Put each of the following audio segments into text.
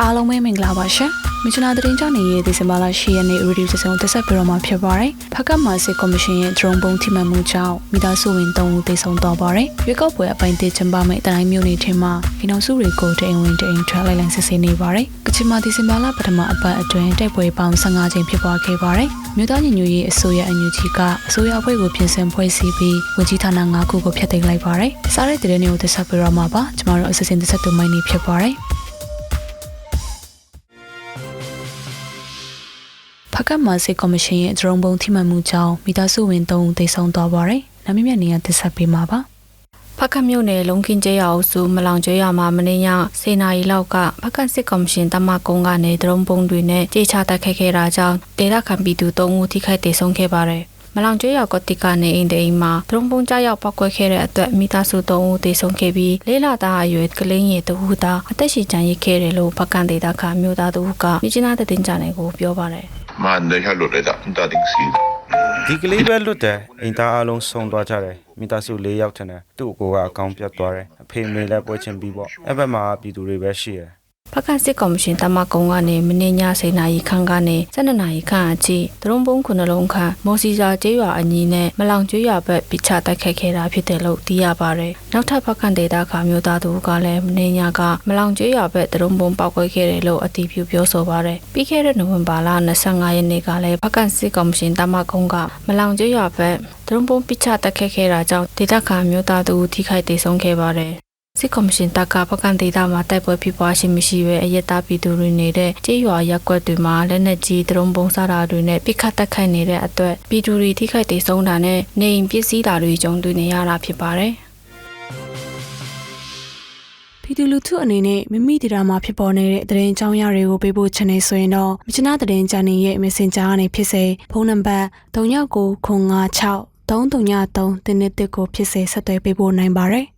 အားလုံးပဲမင်္ဂလာပါရှင်။မြချနာသတင်းကြောင့်နေရဲ့ဒီဇင်ဘာလ10ရက်နေ့ရေဒီယိုစစုံတက်ဆက်ပြီးတော့မှာဖြစ်ပါတယ်။ဖကတ်မာစစ်ကော်မရှင်ရဲ့ drone ပုံထိမှန်မှုကြောင့်မိသားစုဝင်3ဦးသေဆုံးသွားပါတယ်။ရွေးကောက်ပွဲအပိုင်းတစ်ချင်ပါမယ့်တတိုင်းမျိုးနေထင်းမှာဒီနောက်စုတွေကိုတအိမ်ဝင်တအိမ်ထွက်လိုက်လိုက်စစ်ဆေးနေပါတယ်။ကချင်မှာဒီဇင်ဘာလပထမအပတ်အတွင်းတိုက်ပွဲပေါင်း15ကြိမ်ဖြစ်ပွားခဲ့ပါတယ်။ မြို့သားညီညွတ်ရေးအစိုးရအန်ယူဂျီကအစိုးရအဖွဲ့ကိုပြင်ဆင်ဖွဲ့စည်းပြီးဝန်ကြီးဌာန9ခုကိုဖျက်သိမ်းလိုက်ပါတယ်။စားတဲ့တဲ့တွေကိုတက်ဆက်ပြီးတော့မှာပါ။ကျမတို့အစီအစဉ်တက်ဆက်တူမိုင်းနေဖြစ်ပါတယ်။ဖကတ်မာစစ်ကော်မရှင်ရဲ့ဒရုန်းပုံထိမှန်မှုကြောင့်မိသားစုဝင်3ဦးသေဆုံးသွားပါတယ်။နာမည်မြတ်နေရတစ်ဆက်ပေးမှာပါ ဖက်ခတ်မြို့နယ်လုံခင်းကျေးရွာအုပ်စုမလောင်ကျေးရွာမှာမနေ့ညစေနာရီလောက်ကဖက်ခတ်စစ်ကော်မရှင်တမကုန်းကနေဒရုန်းပုံတွေနဲ့ကြေချတိုက်ခိုက်ခဲ့တာကြောင့်ဒေသခံပြည်သူ၃ဦးထိခိုက်ဒေဆုံးခဲ့ပါတယ်မလောင်ကျွေးရောက်ကတိကနေအိမ်တိမ်မှာဒရုန်းပုံကြောက်ပောက်ကွဲခဲ့တဲ့အတွက်မိသားစု၃ဦးသေဆုံးခဲ့ပြီးလေးလာသားအရွယ်ကလေးငယ်တဦးသာအသက်ရှင်ကျန်ရစ်ခဲ့တယ်လို့ဖက်ကန်ဒေသခံမြို့သားတဦးကမြစ်ကျနာတဲ့တင်ကြနယ်ကိုပြောပါတယ်။မန်ဒေဟလွတ်တဲ့တာတင်စီဒီကလေးပဲလွတ်တယ်အိမ်သားအလုံးဆုံးသွားကြတယ် မိသားစု၄ယောက်ထင်တယ်သူ့ကိုယ်ကအကောင်းပြတ်သွားတယ်အဖေမေလည်းပွဲချင်းပြီးပေါ့အဲ့ဘက်မှာပြည်သူတွေပဲရှိတယ် ဖခန့်စစ်ကော်မရှင်တမကုံကနေမင်းညစိန်နာရီခန့်ကနေ7နာရီခန့်အထိဒရုံပုံခုနှလုံးခန့်မော်စီစာကျေးရွာအညီနဲ့မလောင်ကျွေးရွာဘက်ပိချတိုက်ခိုက်ခဲ့တာဖြစ်တယ်လို့သိရပါတယ်။နောက်ထပ်ဖခန့်ဒေတာခါမျိုးသားတို့ကလည်းမင်းညကမလောင်ကျွေးရွာဘက်ဒရုံပုံပောက်ကွဲခဲ့တယ်လို့အတည်ပြုပြောဆိုပါတယ်။ပြီးခဲ့တဲ့နိုဝင်ဘာလ25ရက်နေ့ကလည်းဖခန့်စစ်ကော်မရှင်တမကုံကမလောင်ကျွေးရွာဘက်ဒရုံပုံပိချတိုက်ခိုက်ခဲ့တာကြောင့်ဒေတာခါမျိုးသားတို့ထိခိုက်ဒေဆုံးခဲ့ပါတယ်။ စစ်ကော်မရှင်တပ်ကပကံဒေတာမှာတိုက်ပွဲဖြစ်ပွားရှိမရှိပဲအရက်သားပြည်သူတွေနေတဲ့ကြေးရွာရက်ကွက်တွေမှာလက်နက်ကြီးဒရုန်းပုံစားတာတွေနဲ့ပိခတ်တက်ခိုက်နေတဲ့အတွက်ပြည်သူတွေထိခိုက်ဒေဆုံးတာနဲ့နေအိမ်ပစ္စည်းတာတွေကြုံတွေ့နေရတာဖြစ်ပါတယ်။ပြည်သူလူထုအနေနဲ့မိမိဒေတာမှာဖြစ်ပေါ်နေတဲ့သတင်းအကြောင်းအရာတွေကိုပေးဖို့ချင်နေဆိုရင်တော့မြချနာသတင်းချန်နယ်ရဲ့ Messenger ကနေဖြစ်စေဖုန်းနံပါတ်3996 333တင်းနဲ့တစ်ကိုဖြစ်စေဆက်သွယ်ပေးဖို့နိုင်ပါတယ်။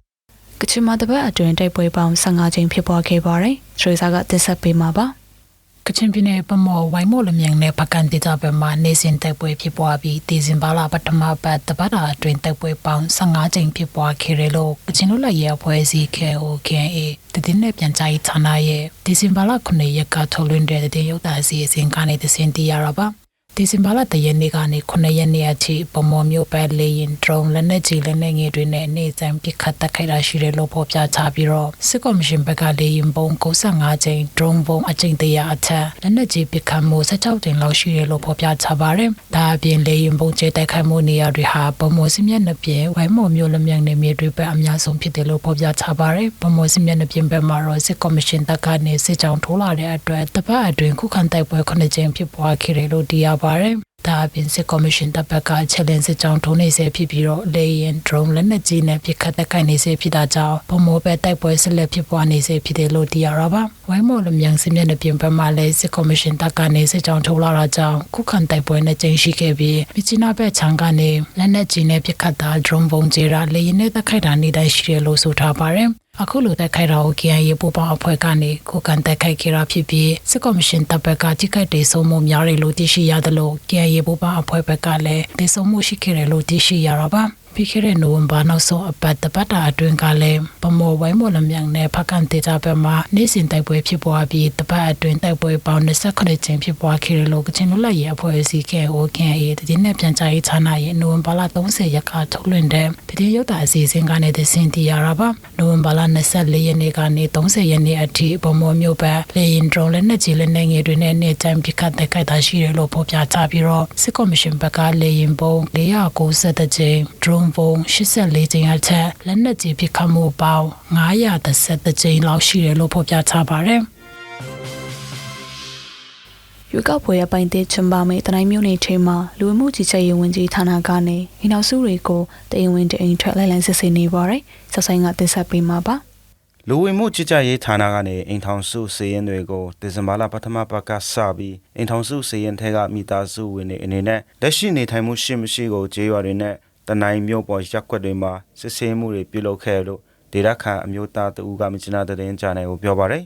ကချင်မှာတပတ်အတွင်းတိုက်ပွဲပေါင်း15ကြိမ်ဖြစ်ပွားခဲ့ပါတယ်။ထရီဆာကတင်ဆက်ပေးမှာပါ။ကချင်ပြည်နယ်ပမော်ဝိုင်မော်လမြိုင်နဲ့ဖကန်ဒေတာဘက်မှာနေစဉ်တိုက်ပွဲဖြစ်ပွားပြီးဒေဇင်ဘာလပထမပတ်တပတ်တာအတွင်းတိုက်ပွဲပေါင်း15ကြိမ်ဖြစ်ပွားခဲ့တယ်လို့ကချင်လူလက်ရဲအဖွဲ့အစည်း KOKA တည်င်းနဲ့ပြန်ကြားရေးဌာနရဲ့ဒေဇင်ဘာလ9ရက်ကထုတ်လွှင့်တဲ့တဲ့ရုပ်သံအစီအစဉ်ကနေသင်တည်ရတာပါ ဒီဇင်ဘာလတရက်နေ့ကနေ9ရက်နေ့အထိပမော်မျိုးပဲလေရင် drone လက်နက်ကြီးလက်နက်ငယ်တွေနဲ့အနေစံပစ်ခတ်တက်ခိုက်တာရှိတယ်လို့ဖော်ပြချပြီးတော့စစ်ကော်မရှင်ဘက်ကလေရင်ပုံ95ကြိမ် drone ပုံအကြိမ်တရာအထက်လက်နက်ကြီးပစ်ခတ်မှု16ကြိမ်လောက်ရှိတယ်လို့ဖော်ပြချပါတယ်။ဒါအပြင်လေရင်ပုံကျဲတိုက်ခိုက်မှုနေရာတွေဟာပမော်စစ်မျက်နှာပြင်ဝိုင်းမော်မျိုးလက်မြန်နေမြေတွေပဲအများဆုံးဖြစ်တယ်လို့ဖော်ပြချပါတယ်။ပမော်စစ်မျက်နှာပြင်ဘက်မှာတော့စစ်ကော်မရှင်တပ်ကနေစစ်ကြောင်းထိုးလာတဲ့အတွက်တပတ်အတွင်းခုခံတိုက်ပွဲ9ကြိမ်ဖြစ်ပွားခဲ့တယ်လို့သိရပါတယ်။ဒါအပြင်စစ်ကော်မရှင်တပ်ဘက်ကချက်လင်းစစ်ကြောင်းထိုးနေစေဖြစ်ပြီးတော့လေရင် drone လက်နက်ကြီးနဲ့ပစ်ခတ်တိုက်ခိုက်နေစေဖြစ်တာကြောင့်ဗမောပဲတိုက်ပွဲဆက်လက်ဖြစ်ပွားနေစေဖြစ်တယ်လို့သိရတာပါဝိုင်းမော်လမြန်စစ်မျက်နှာပြင်ဘက်မှာလည်းစစ်ကော်မရှင်တပ်ကနေစစ်ကြောင်းထိုးလာတာကြောင့်ခုခံတိုက်ပွဲနဲ့ကျင်းရှိခဲ့ပြီးမြချနာဘက်ချန်ကနေလက်နက်ကြီးနဲ့ပစ်ခတ်တာ drone ပုံကျဲတာလေရင်နဲ့တိုက်ခိုက်တာနေတိုင်းရှိတယ်လို့ဆိုထားပါတယ်အခုလိုတိုက်ခိုက်တာကို KIA ပူပေါင်းအဖွဲ့ကနေကိုကန်တိုက်ခိုက်ခဲ့တာဖြစ်ပြီးစစ်ကော်မရှင်တပ်ဘက်ကထိခိုက်ဒေဆုံးမှုများတယ်လို့သိရှိရတယ်လို့ KIA ပူပေါင်းအဖွဲ့ဘက်ကလည်းဒေဆုံးမှုရှိခဲ့တယ်လို့သိရှိရတာပါ ပြီးခဲ့တဲ့နိုဝင်ဘာနောက်ဆုံးအပတ်တပတ်တာအတွင်းကလည်းပမော်ဝိုင်းမော်လမြိုင်နဲ့ဖကန်တေတာဘက်မှာနေ့စဉ်တိုက်ပွဲဖြစ်ပွားပြီးတပတ်အတွင်းတိုက်ပွဲပေါင်း28ကြိမ်ဖြစ်ပွားခဲ့တယ်လို့ကချင်လူလက်ရဲအဖွဲ့အစည်း KOKA တည်င်းနဲ့ပြန်ကြားရေးဌာနရဲ့နိုဝင်ဘာလ30ရက်ကထုတ်လွှင့်တဲ့တည်ရုပ်တာအစီအစဉ်ကနေသင်တည်ရတာပါနိုဝင်ဘာလ24ရက်နေ့ကနေ30ရက်နေ့အထိပမော်မျိုးပဲလေရင် drone လက်နက်ကြီးလက်နက်ငယ်တွေနဲ့နေတမ်းပစ်ခတ်တိုက်ခိုက်တာရှိတယ်လို့ဖော်ပြချပြီးတော့စစ်ကော်မရှင်ဘက်ကလေရင်ပုံ490ကြိမ် drone ပုံ84ကြိမ်အထက်လက်နက်ကြီးပစ်ခတ်မှုပေါင်း930ကြိမ်လောက်ရှိတယ်လို့ဖော်ပြချပါတယ်ရွေးကောက်ပွဲအပိုင်းတစ်ချင်ပါမယ့်တတိုင်းမျိုးနေချိန်မှာလူဝင်မှုကြီးကြပ်ရေးဝန်ကြီးဌာနကနေအိမ်နောက်စုတွေကိုတအိမ်ဝင်တအိမ်ထွက်လိုက်လိုက်စစ်ဆေးနေပါတယ်။ဆက်ဆိုင်ကတင်ဆက်ပေးမှာပါလူဝင်မှုကြီးကြပ်ရေးဌာနကနေအိမ်ထောင်စုစီရင်တွေကိုဒီဇင်ဘာလပထမပတ်ကစပြီးအိမ်ထောင်စုစီရင်ထဲကမိသားစုဝင်တွေအနေနဲ့လက်ရှိနေထိုင်မှုရှိမရှိကိုကြေးရွာတွေနဲ့ တနိုင်မျိုးပေါ်ရက်ွက်တွေမှာစစ်ဆေးမှုတွေပြုလုပ်ခဲ့လို့ဒေတာခန်အမျိုးသားတဦးကမချနာတဲ့တင်ကြနိုင်ကိုပြောပါတယ်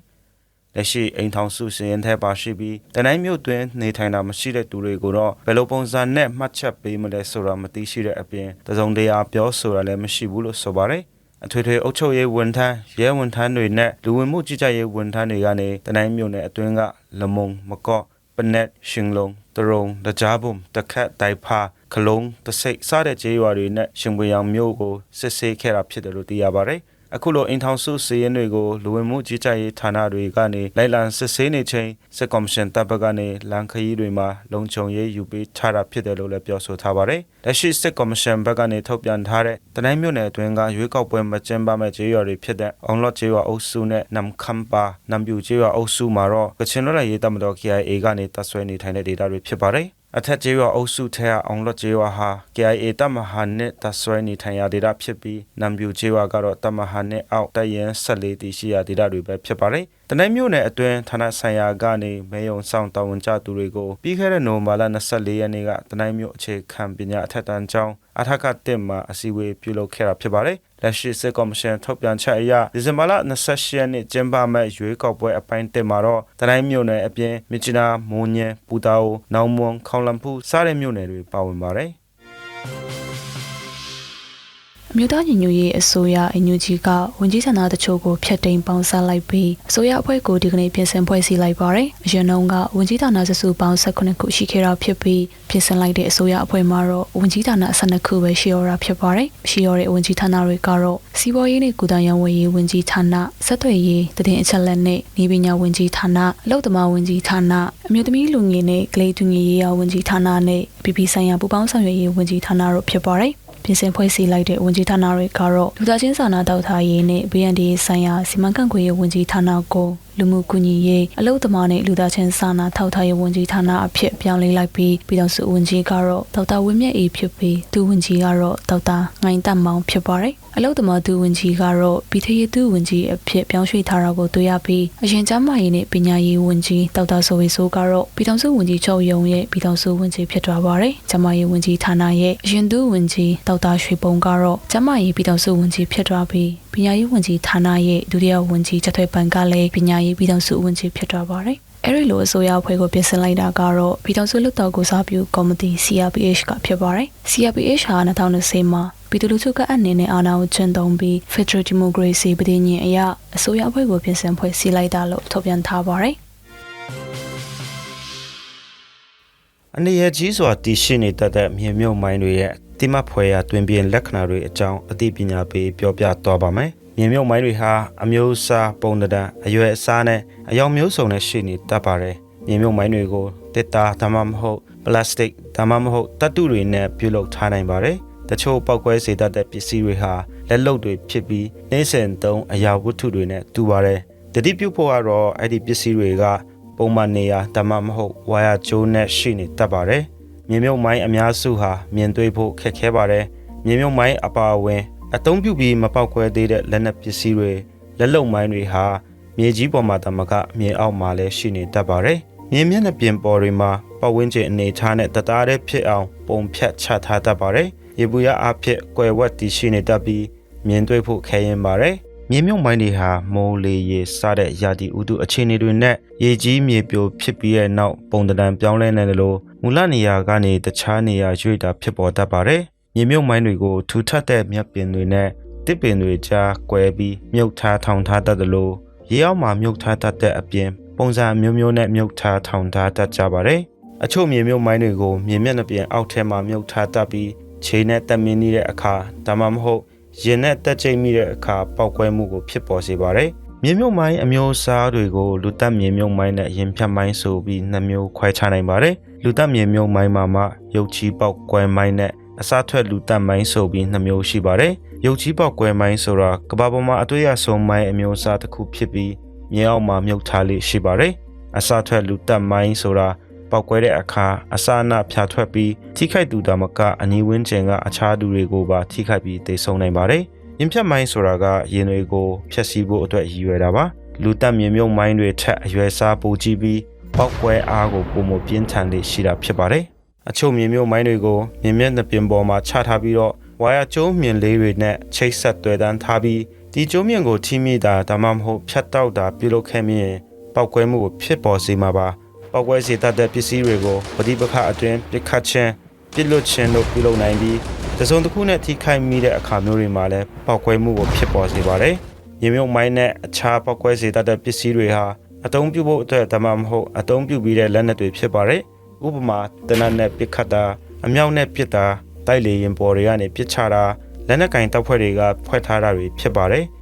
လက်ရှိအိမ်ထောင်စုစည်ရင်ထဲပါရှိပြီးတနိုင်မြို့တွင်နေထိုင်တာမရှိတဲ့သူတွေကိုတော့ဘယ်လိုပုံစံနဲ့မှတ်ချက်ပေးမလဲဆိုတာမသိရှိတဲ့အပြင်တစုံတရာပြောဆိုတာလည်းမရှိဘူးလို့ဆိုပါတယ်အထွေထွေအုပ်ချုပ်ရေးဝန်ထမ်းရဲဝန်ထမ်းတွေနဲ့လူဝင်မှုကြီးကြပ်ရေးဝန်ထမ်းတွေကနေတနိုင်မြို့နယ်အတွင်းကလမုံမကော့ပနက်ရှင်လုံး တရုံတကြားဘုံတခတ်တိုင်ဖာခလုံးတစိတ်စတဲ့ကျေးရွာတွေနဲ့ရှင်ပွေရောင်မြို့ကိုစစ်ဆေးခဲ့တာဖြစ်တယ်လို့သိရပါတယ် အခုလိုအင်ထောင်စုစီရင်တွေကိုလူဝင်မှုကြီးကြပ်ရေးဌာနတွေကနေလိုက်လံစစ်ဆေးနေချိန်စစ်ကော်မရှင်တပ်ဘက်ကနေလန်ခရီးတွေမှာလုံခြုံရေးယူပေးထားတာဖြစ်တယ်လို့လည်းပြောဆိုထားပါတယ်။လက်ရှိစစ်ကော်မရှင်ဘက်ကနေထုတ်ပြန်ထားတဲ့တနိုင်းမြို့နယ်အတွင်းကရွေးကောက်ပွဲမကျင်းပမဲ့ကျေးရွာတွေဖြစ်တဲ့အောင်လော့ကျေးရွာအုပ်စုနဲ့နမ်ခမ်ပါနမ်ပြူကျေးရွာအုပ်စုမှာတော့ကချင်လွတ်လပ်ရေးတပ်မတော် KIA ကနေတပ်ဆွဲနေထိုင်တဲ့ဒေသတွေဖြစ်ပါတယ်။ အထက်ကျေးရွာအုပ်စုထဲကအောင်လော့ကျေးရွာဟာ KIA တပ်မဟာနဲ့တပ်ဆွဲနေထိုင်ရာဒေသဖြစ်ပြီးနမ်ပြူကျေးရွာကတော့တပ်မဟာနဲ့အောက်တပ်ရင်း14တည်ရှိရာဒေသတွေပဲဖြစ်ပါတယ်။တနိုင်းမြို့နယ်အတွင်းဌာနဆိုင်ရာကနေမဲယုံဆောင်တာဝန်ကျသူတွေကိုပြီးခဲ့တဲ့နိုဝင်ဘာလ24ရက်နေ့ကတနိုင်းမြို့အခြေခံပညာအထက်တန်းကျောင်း အထက်ကတက်မှာအစည်းအဝေးပြုလုပ်ခဲ့တာဖြစ်ပါတယ်။လက်ရှိစစ်ကော်မရှင်ထုတ်ပြန်ချက်အရဒီဇင်ဘာလ28ရက်နေ့ကျင်းပမဲ့ရွေးကောက်ပွဲအပိုင်းတက်မှာတော့တနိုင်းမြို့နယ်အပြင်မြစ်ချနာမွန်ညံပူတာအိုနောင်မွန်ခေါလမ်ဖူးစတဲ့မြို့နယ်တွေပါဝင်ပါတယ်။ အမျိုးသားညီညွတ်ရေးအစိုးရအင်ညူဂျီကဝန်ကြီးဌာနတချို့ကိုဖျက်သိမ်းပေါင်းစပ်လိုက်ပြီးအစိုးရအဖွဲ့ကိုဒီကနေ့ပြင်ဆင်ဖွဲ့စည်းလိုက်ပါတယ်။အရင်တုန်းကဝန်ကြီးဌာနစုစုပေါင်း18ခုရှိခဲ့တာဖြစ်ပြီးပြင်ဆင်လိုက်တဲ့အစိုးရအဖွဲ့မှာတော့ဝန်ကြီးဌာန12ခုပဲရှိရတာဖြစ်ပါတယ်။ရှိရတဲ့ဝန်ကြီးဌာနတွေကတော့စီးပွားရေးနဲ့ကုသရေးဝန်ကြီးဝန်ကြီးဌာနဆက်သွယ်ရေးတည်င်းအချက်လက်နဲ့နေပညာဝန်ကြီးဌာနအလုပ်သမားဝန်ကြီးဌာနအမျိုးသမီးလူငယ်နဲ့ကလေးသူငယ်ရေးရာဝန်ကြီးဌာနနဲ့ပြည်ပဆိုင်ရာပူးပေါင်းဆောင်ရွက်ရေးဝန်ကြီးဌာနတို့ဖြစ်ပါတယ်။ ပြင်ဆင်ဖွဲ့စည်းလိုက်တဲ့ဝန်ကြီးဌာနတွေကတော့လူသားချင်းစာနာတောက်ထားရေးနဲ့ BND ဆိုင်ရာစီမံခန့်ခွဲရေးဝန်ကြီးဌာနကို လူမှုကူညီရေးအလုပ်သမားနဲ့လူသားချင်းစာနာထောက်ထားရေးဝန်ကြီးဌာနအဖြစ်ပြောင်းလဲလိုက်ပြီးပြည်တော်စုဝန်ကြီးကတော့ဒေါက်တာဝင်းမြတ်အေးဖြစ်ပြီးဒုဝန်ကြီးကတော့ဒေါက်တာငိုင်းတက်မောင်ဖြစ်ပါတယ်အလုပ်သမားဒုဝန်ကြီးကတော့ပြည်ထရေးဒုဝန်ကြီးအဖြစ်ပြောင်းရွှေ့ထားတာကိုတွေ့ရပြီးအရင်ကျမ်းမာရေးနဲ့ပညာရေးဝန်ကြီးဒေါက်တာဆိုဝေဆိုးကတော့ပြည်တော်စုဝန်ကြီးချုပ်ယုံရဲ့ပြည်တော်စုဝန်ကြီးဖြစ်သွားပါတယ်ကျမ်းမာရေးဝန်ကြီးဌာနရဲ့အရင်ဒုဝန်ကြီးဒေါက်တာရွှေပုံကတော့ကျမ်းမာရေးပြည်တော်စုဝန်ကြီးဖြစ်သွားပြီး ပညာရေးဝန်ကြီးဌာနရဲ့ဒုတိယဝန်ကြီးချက်ထွေပန်ကလည်းပညာရေးပြည်တော်စုဝန်ကြီးဖြစ်သွားပါတယ်။အဲဒီလိုအစိုးရအဖွဲ့ကိုပြင်ဆင်လိုက်တာကတော့ပြည်တော်စုလွှတ်တော်ကိုစားပြုကော်မတီ CRPH ကဖြစ်ပါတယ်။ CRPH ဟာ2020မှာပြည်သူလူထုကအအနေနဲ့အာဏာကိုကျင့်သုံးပြီး Federal Democracy ပြည်ညင်အရအစိုးရအဖွဲ့ကိုပြင်ဆင်ဖွဲ့စည်းလိုက်တာလို့ထုတ်ပြန်ထားပါတယ်။အနေရကြီးစွာတည်ရှိနေတတ်တဲ့မြေမြုပ်မိုင်းတွေရဲ့ တိမဖွယ်ရာတွင်ပြင်လက္ခဏာတွေအကြောင်းအသိပညာပေးပြောပြသွားပါမယ်။မြေမြုပ်မိုင်းတွေဟာအမျိုးအစားပုံသဏ္ဍာန်အရွယ်အစားနဲ့အယောင်မျိုးစုံနဲ့ရှိနေတတ်ပါတယ်။မြေမြုပ်မိုင်းတွေကိုတစ်တာဒါမှမဟုတ်ပလတ်စတစ်ဒါမှမဟုတ်တတ်တုတွေနဲ့ပြုလုပ်ထားနိုင်ပါတယ်။တချို့ပောက်ကွဲစေတတ်တဲ့ပစ္စည်းတွေဟာလက်လုပ်တွေဖြစ်ပြီးနှိမ့်စင်သုံးအရာဝတ္ထုတွေနဲ့တူပါတယ်။တတိပြုဖို့ကတော့အဲ့ဒီပစ္စည်းတွေကပုံမှန်နေရာဒါမှမဟုတ်ဝါယာကျိုးနဲ့ရှိနေတတ်ပါတယ်။ မြေမြုပ်မိုင်းအများစုဟာမြင်တွေ့ဖို့ခက်ခဲပါတယ်။မြေမြုပ်မိုင်းအပါအဝင် အသုံးပြုပြီးမပေါက်ကွဲသေးတဲ့လက်နက်ပစ္စည်းတွေလက်လုံမိုင်းတွေဟာမြေကြီးပေါ်မှာတမကမြေအောက်မှာလည်းရှိနေတတ်ပါတယ်။မြေမျက်နှာပြင်ပေါ်တွေမှာပတ်ဝန်းကျင်အနေထားနဲ့တသားတည်းဖြစ်အောင်ပုံဖြတ်ချထားတတ်ပါတယ်။ရေပူရအဖြစ်ကွယ်ဝတ်တည်ရှိနေတတ်ပြီးမြင်တွေ့ဖို့ခဲရင်ပါတယ်။ မြေမြုပ်မိုင်းတွေဟာမိုးလေရေစတဲ့ရာသီဥတုအခြေအနေတွေနဲ့ရေကြီးမြေပြိုဖြစ်ပြီးတဲ့နောက်ပုံတံပြောင်းလဲနေတယ်လို့မူလနေရာကနေတခြားနေရာရွေ့တာဖြစ်ပေါ်တတ်ပါတယ်။မြေမြုပ်မိုင်းတွေကိုထူထပ်တဲ့မြက်ပင်တွေနဲ့တစ်ပင်တွေကြားကွဲပြီးမြုပ်ထားထောင်ထားတတ်တယ်လို့ရေအောက်မှာမြုပ်ထားတတ်တဲ့အပြင်ပုံစံမျိုးမျိုးနဲ့မြုပ်ထားထောင်ထားတတ်ကြပါတယ်။အချို့မြေမြုပ်မိုင်းတွေကိုမြေမျက်နှာပြင်အောက်ထဲမှာမြုပ်ထားတတ်ပြီးချိန်နဲ့တက်မင်းနေတဲ့အခါဒါမှမဟုတ် ရင်နဲ့တက်ချိတ်မိတဲ့အခါပောက်ကွဲမှုကိုဖြစ်ပေါ်စေပါတယ်။မြေမြုပ်မိုင်းအမျိုးအစားတွေကိုလူတက်မြေမြုပ်မိုင်းနဲ့ရင်ဖြတ်မိုင်းဆိုပြီးနှစ်မျိုးခွဲခြားနိုင်ပါတယ်။လူတက်မြေမြုပ်မိုင်းမှာမှရုပ်ချီပောက်ကွဲမိုင်းနဲ့အစားထွက်လူတက်မိုင်းဆိုပြီးနှစ်မျိုးရှိပါတယ်။ရုပ်ချီပောက်ကွဲမိုင်းဆိုတာကဘာပေါ်မှာအတွေ့အဆုံးမိုင်းအမျိုးအစားတစ်ခုဖြစ်ပြီးမြေအောက်မှာမြုပ်ထားလေးရှိပါတယ်။အစားထွက်လူတက်မိုင်းဆိုတာ ပောက်ကွဲတဲ့အခါအစာအနဖြာထွက်ပြီးထိခိုက်သူဒါမကအနီးဝန်းကျင်ကအခြားသူတွေကိုပါထိခိုက်ပြီးသေဆုံးနိုင်ပါတယ်။ရင်ဖြတ်မိုင်းဆိုတာကရင်တွေကိုဖျက်ဆီးဖို့အတွက်ရည်ရွယ်တာပါ။လူတက်မြေမြုပ်မိုင်းတွေထက်အရွယ်စားပိုကြီးပြီးပောက်ကွဲအားကိုပုံမပြင်းထန်လေးရှိတာဖြစ်ပါတယ်။အချို့မြေမြုပ်မိုင်းတွေကိုမြင်မျက်နှာပြင်ပေါ်မှာချထားပြီးတော့ဝါယာကျိုးမြင်လေးတွေနဲ့ချိတ်ဆက်တွေ့တန်းထားပြီးဒီကျိုးမြင့်ကိုထိမိတာဒါမှမဟုတ်ဖြတ်တောက်တာပြုလုပ်ခဲ့မြင်မပောက်ကွဲမှုကိုဖြစ်ပေါ်စေမှာပါ ပောက်ကွဲစေတတ်တဲ့ပစ္စည်းတွေကိုပဋိပက္ခအတွင်းပစ်ခတ်ခြင်းပစ်လွတ်ခြင်းတို့ပြုလုပ်နိုင်ပြီးတစုံတစ်ခုနဲ့ထိခိုက်မိတဲ့အခါမျိုးတွေမှာလည်းပောက်ကွဲမှုကိုဖြစ်ပေါ်စေပါတယ်ရေမြုပ်မိုင်းနဲ့အခြားပောက်ကွဲစေတတ်တဲ့ပစ္စည်းတွေဟာအသုံးပြုဖို့အတွက်ဒါမှမဟုတ်အသုံးပြုပြီးတဲ့လက်နက်တွေဖြစ်ပါတယ်ဥပမာတနတ်နဲ့ပစ်ခတ်တာအမြောက်နဲ့ပစ်တာတိုက်လေရင်ပေါ်တွေကနေပစ်ချတာလက်နက်ကင်တပ်ဖွဲ့တွေကဖွဲ့ထားတာတွေဖြစ်ပါတယ်။